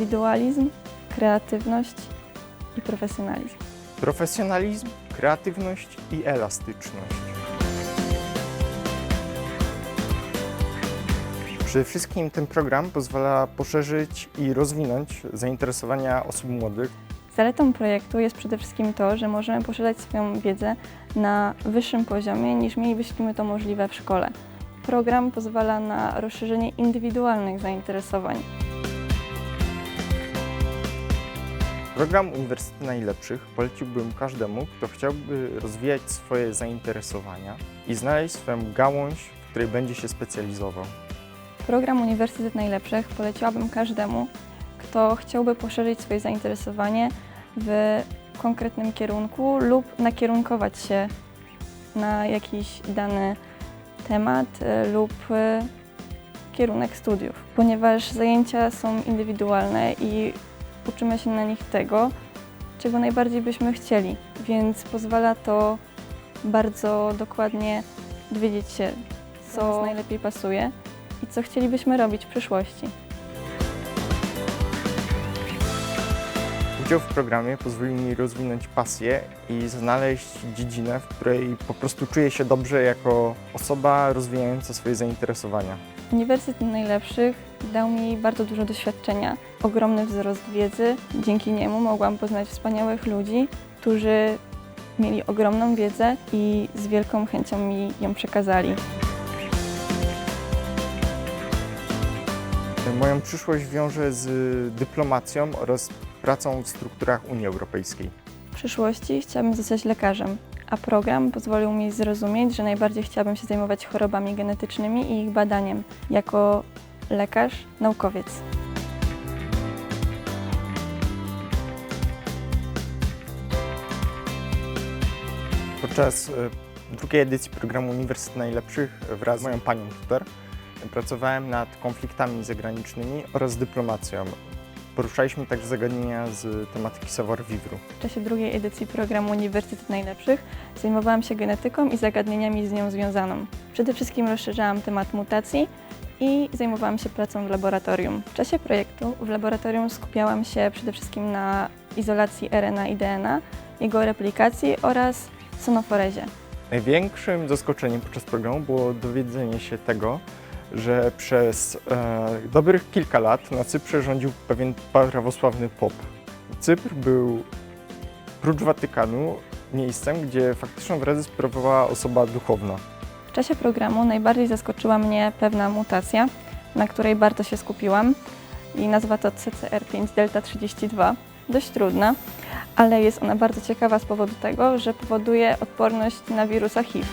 Indywidualizm, kreatywność i profesjonalizm. Profesjonalizm, kreatywność i elastyczność. Przede wszystkim ten program pozwala poszerzyć i rozwinąć zainteresowania osób młodych. Zaletą projektu jest przede wszystkim to, że możemy poszerzać swoją wiedzę na wyższym poziomie niż mielibyśmy to możliwe w szkole. Program pozwala na rozszerzenie indywidualnych zainteresowań. Program Uniwersytet Najlepszych poleciłbym każdemu, kto chciałby rozwijać swoje zainteresowania i znaleźć swoją gałąź, w której będzie się specjalizował. Program Uniwersytet Najlepszych poleciłabym każdemu, kto chciałby poszerzyć swoje zainteresowanie w konkretnym kierunku lub nakierunkować się na jakiś dany temat y, lub y, kierunek studiów, ponieważ zajęcia są indywidualne i uczymy się na nich tego, czego najbardziej byśmy chcieli, więc pozwala to bardzo dokładnie dowiedzieć się, co nas najlepiej pasuje i co chcielibyśmy robić w przyszłości. Udział w programie pozwolił mi rozwinąć pasję i znaleźć dziedzinę, w której po prostu czuję się dobrze jako osoba rozwijająca swoje zainteresowania. Uniwersytet Najlepszych dał mi bardzo dużo doświadczenia, ogromny wzrost wiedzy. Dzięki niemu mogłam poznać wspaniałych ludzi, którzy mieli ogromną wiedzę i z wielką chęcią mi ją przekazali. Moją przyszłość wiąże z dyplomacją oraz pracą w strukturach Unii Europejskiej. W przyszłości chciałabym zostać lekarzem, a program pozwolił mi zrozumieć, że najbardziej chciałabym się zajmować chorobami genetycznymi i ich badaniem jako lekarz, naukowiec. Podczas e, drugiej edycji programu Uniwersytet Najlepszych wraz z moją panią tutor pracowałem nad konfliktami zagranicznymi oraz dyplomacją. Poruszaliśmy także zagadnienia z tematyki savoir-vivre. W czasie drugiej edycji programu Uniwersytet Najlepszych zajmowałam się genetyką i zagadnieniami z nią związaną. Przede wszystkim rozszerzałam temat mutacji i zajmowałam się pracą w laboratorium. W czasie projektu w laboratorium skupiałam się przede wszystkim na izolacji RNA i DNA, jego replikacji oraz sonoforezie. Największym zaskoczeniem podczas programu było dowiedzenie się tego, że przez e, dobrych kilka lat na Cyprze rządził pewien prawosławny pop. Cypr był prócz Watykanu miejscem, gdzie faktyczną władzę sprawowała osoba duchowna. W czasie programu najbardziej zaskoczyła mnie pewna mutacja, na której bardzo się skupiłam i nazwa to CCR5 delta 32. Dość trudna, ale jest ona bardzo ciekawa z powodu tego, że powoduje odporność na wirusa HIV.